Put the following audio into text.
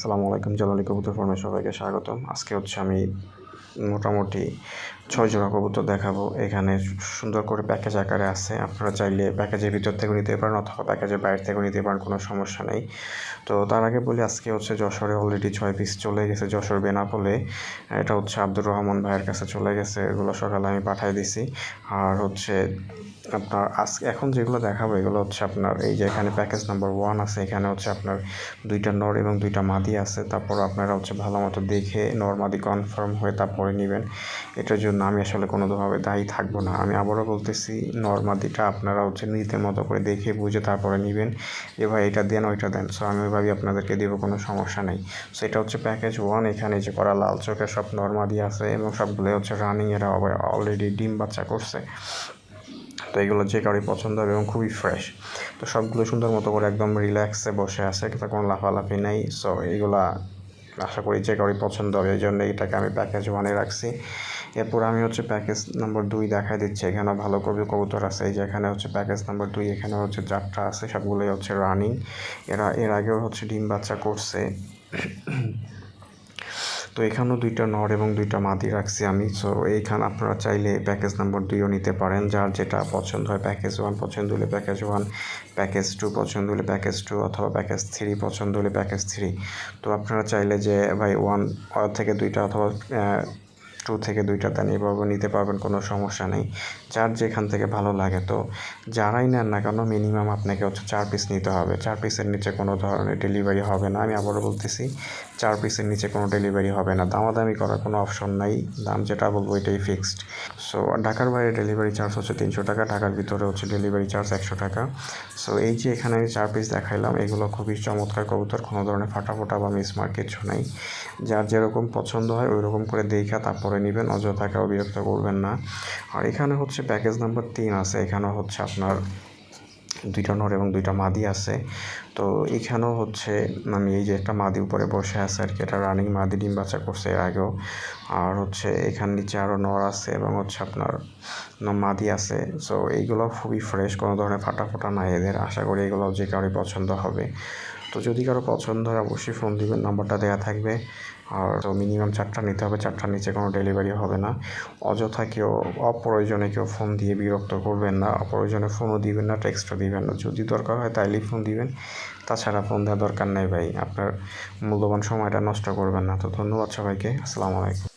আসসালামু আলাইকুম জালালি কবুতর ফার্মে সবাইকে স্বাগতম। আজকে হচ্ছে আমি মোটামুটি ছয় জোড়া কবুতর দেখাবো। এখানে সুন্দর করে প্যাকেজ আকারে আছে। আপনারা চাইলে প্যাকেজের ভিতর থেকেও নিতে পারেন অথবা প্যাকেজের বাইরে থেকেও নিতে পারেন, কোনো সমস্যা নেই। তো তার আগে বলি, আজকে হচ্ছে যশোরে অলরেডি ছয় পিস চলে গেছে, যশোর বেনাপোলে। এটা হচ্ছে আব্দুর রহমান ভাইয়ের কাছে চলে গেছে। এগুলো সকালে আমি পাঠিয়ে দিছি। আর হচ্ছে আপনার আজ, এখন যেগুলো দেখাবো, এগুলো হচ্ছে আপনার এই যে এখানে প্যাকেজ নাম্বার ওয়ান আছে। এখানে হচ্ছে আপনার দুইটা নর এবং দুইটা মাদি আছে। তারপর আপনারা হচ্ছে ভালো মতো দেখে নর মাদি কনফার্ম হয়ে তারপরে নেবেন। এটার জন্য আমি আসলে কোনোভাবে দায়ী থাকব না। আমি আবারও বলতেছি নর্মাদিটা আপনারা হচ্ছে নিজেদের মতো করে দেখে বুঝে তারপরে নেবেন। এবার এটা দেন, ওইটা দেন। সো আমি ওইভাবেই আপনাদেরকে দেবো কোনো সমস্যা নেই। সো এটা হচ্ছে প্যাকেজ ওয়ান এখানে যে করা লাল চোখের সব নর্মাদি আছে এবং সবগুলো হচ্ছে রানিং এরা অলরেডি ডিম বাচ্চা করছে। তো এগুলো যে কারোই পছন্দ হবে এবং খুবই ফ্রেশ তো সবগুলো সুন্দর মতো করে একদম রিল্যাক্সে বসে আছে কিন্তু কোনো লাফালাফি নেই। সো এইগুলা আশা করি যে কারোই পছন্দ হবে, এই জন্য এটাকে আমি প্যাকেজ ওয়ানে রাখছি। এরপর আমি হচ্ছে প্যাকেজ নম্বর দুই দেখাই দিচ্ছি, এখানেও ভালো কবি কবুতর আছে, এই যে এখানে হচ্ছে প্যাকেজ নম্বর দুই, এখানে হচ্ছে যাত্রা আছে, সবগুলোই হচ্ছে রানিং এরা, এর আগেও হচ্ছে ডিম বাচ্চা করছে। তো এখানেও দুইটা নর এবং দুইটা মাদি রাখছি আমি। সো এইখানে আপনারা চাইলে প্যাকেজ নাম্বার দুইও নিতে পারেন। যার যেটা পছন্দ হয় প্যাকেজ ওয়ান পছন্দ হলে প্যাকেজ ওয়ান প্যাকেজ টু পছন্দ হলে প্যাকেজ টু অথবা প্যাকেজ থ্রি পছন্দ হলে প্যাকেজ থ্রি তো আপনারা চাইলে যে, ভাই ওয়ান থেকে দুইটা অথবা টু থেকে দুইটা দেন এভাবে নিতে পারবেন, কোনো সমস্যা নেই। যার যেখান থেকে ভালো লাগে তো যারাই নেন না কেন মিনিমাম আপনাকে হচ্ছে চার পিস নিতে হবে। চার পিসের নিচে কোনো ধরনের ডেলিভারি হবে না। আমি আবারও বলতেছি, চার পিসের নিচে কোনো ডেলিভারি হবে না। দামাদামি করার কোনো অপশন নাই। দাম যেটা বলব এটাই ফিক্সড সো ঢাকার বাইরে ডেলিভারি চার্জ হচ্ছে তিনশো টাকা, ঢাকার ভিতরে হচ্ছে ডেলিভারি চার্জ একশো টাকা। সো এই যে এখানে আমি চার পিস দেখাইলাম, এগুলো খুবই চমৎকার কবুতর, কোনো ধরনের ফাটাফোটা বা মিসমার্ক কিছু নেই। যার যেরকম পছন্দ হয় ওই রকম করে দেখা, তারপরে নেবেন অযথাকেও বিরক্ত করবেন না। আর এখানে হচ্ছে প্যাকেজ নাম্বার তিন আছে এখানে হচ্ছে আপনার দুইটা নর এবং দুইটা মাদি আছে। তো এখানেও হচ্ছে আমি এই যে একটা মাদি উপরে বসে আছে আর কি, এটা রানিং মাদি, ডিম বাচ্চা করছে এর আগেও। আর হচ্ছে এখান নিচে আরও নর আছে এবং হচ্ছে আপনার মাদি আছে। সো এইগুলো খুবই ফ্রেশ কোনো ধরনের ফাটা ফোটা নাই এদের। আশা করি এগুলো যে কারোই পছন্দ হবে। তো যদি কারও পছন্দ হয়, অবশ্যই ফোন দিবেন নাম্বারটা দেওয়া থাকবে। আর তো মিনিমাম চারটা নিতে হবে, চারটার নিচে কোনো ডেলিভারি হবে না। অযথা কেউ, অপ্রয়োজনে কেউ ফোন দিয়ে বিরক্ত করবেন না, অপ্রয়োজনে ফোনও দিবেন না টেক্সটও দিবেন না। যদি দরকার হয় তাইলেই ফোন দিবেন। তাছাড়া ফোন দেওয়ার দরকার নেই ভাই, আপনার মূল্যবান সময়টা নষ্ট করবেন না। তো ধন্যবাদ সবাইকে, আসসালামু আলাইকুম।